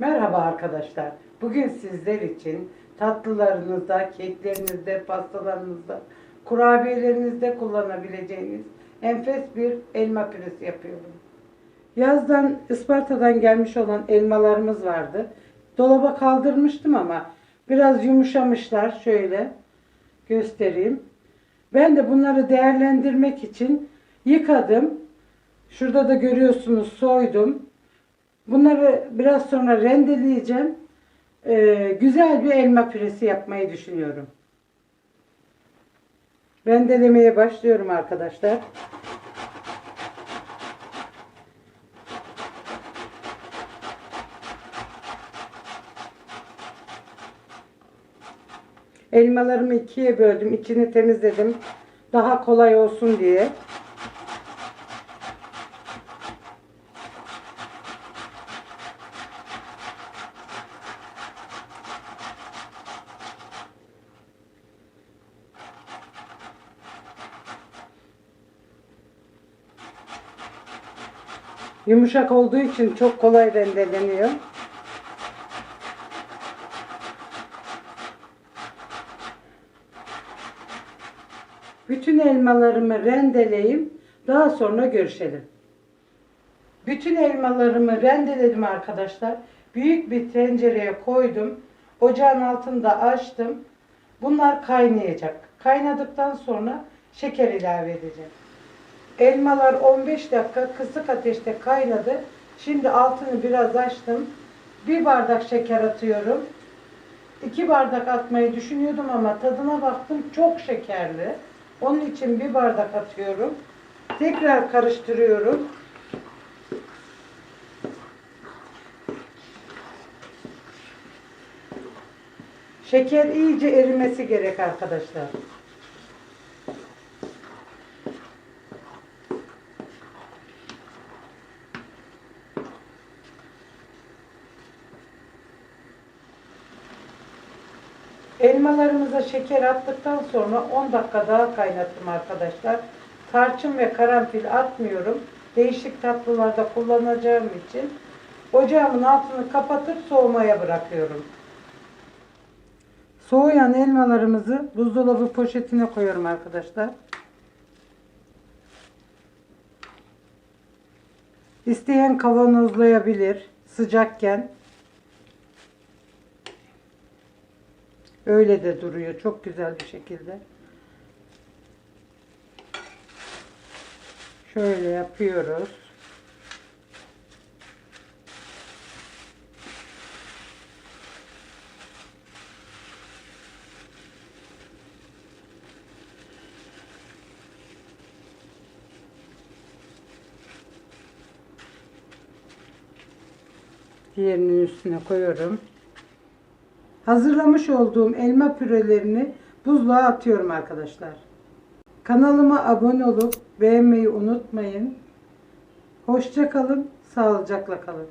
Merhaba arkadaşlar. Bugün sizler için tatlılarınızda, keklerinizde, pastalarınızda, kurabiyelerinizde kullanabileceğiniz enfes bir elma püresi yapıyorum. Yazdan Isparta'dan gelmiş olan elmalarımız vardı. Dolaba kaldırmıştım ama biraz yumuşamışlar. Şöyle göstereyim. Ben de bunları değerlendirmek için yıkadım. Şurada da görüyorsunuz soydum. Bunları biraz sonra rendeleyeceğim. Ee, güzel bir elma püresi yapmayı düşünüyorum. Rendelemeye başlıyorum arkadaşlar. Elmalarımı ikiye böldüm. içini temizledim. Daha kolay olsun diye. Yumuşak olduğu için çok kolay rendeleniyor. Bütün elmalarımı rendeleyeyim. Daha sonra görüşelim. Bütün elmalarımı rendeledim arkadaşlar. Büyük bir tencereye koydum. Ocağın altında açtım. Bunlar kaynayacak. Kaynadıktan sonra şeker ilave edeceğim. Elmalar 15 dakika kısık ateşte kaynadı. Şimdi altını biraz açtım. Bir bardak şeker atıyorum. İki bardak atmayı düşünüyordum ama tadına baktım çok şekerli. Onun için bir bardak atıyorum. Tekrar karıştırıyorum. Şeker iyice erimesi gerek arkadaşlar. Elmalarımıza şeker attıktan sonra 10 dakika daha kaynattım arkadaşlar. Tarçın ve karanfil atmıyorum. Değişik tatlılarda kullanacağım için ocağımın altını kapatıp soğumaya bırakıyorum. Soğuyan elmalarımızı buzdolabı poşetine koyuyorum arkadaşlar. İsteyen kavanozlayabilir sıcakken. Öyle de duruyor çok güzel bir şekilde. Şöyle yapıyoruz. Diğerinin üstüne koyuyorum. Hazırlamış olduğum elma pürelerini buzluğa atıyorum arkadaşlar. Kanalıma abone olup beğenmeyi unutmayın. Hoşça kalın, sağlıcakla kalın.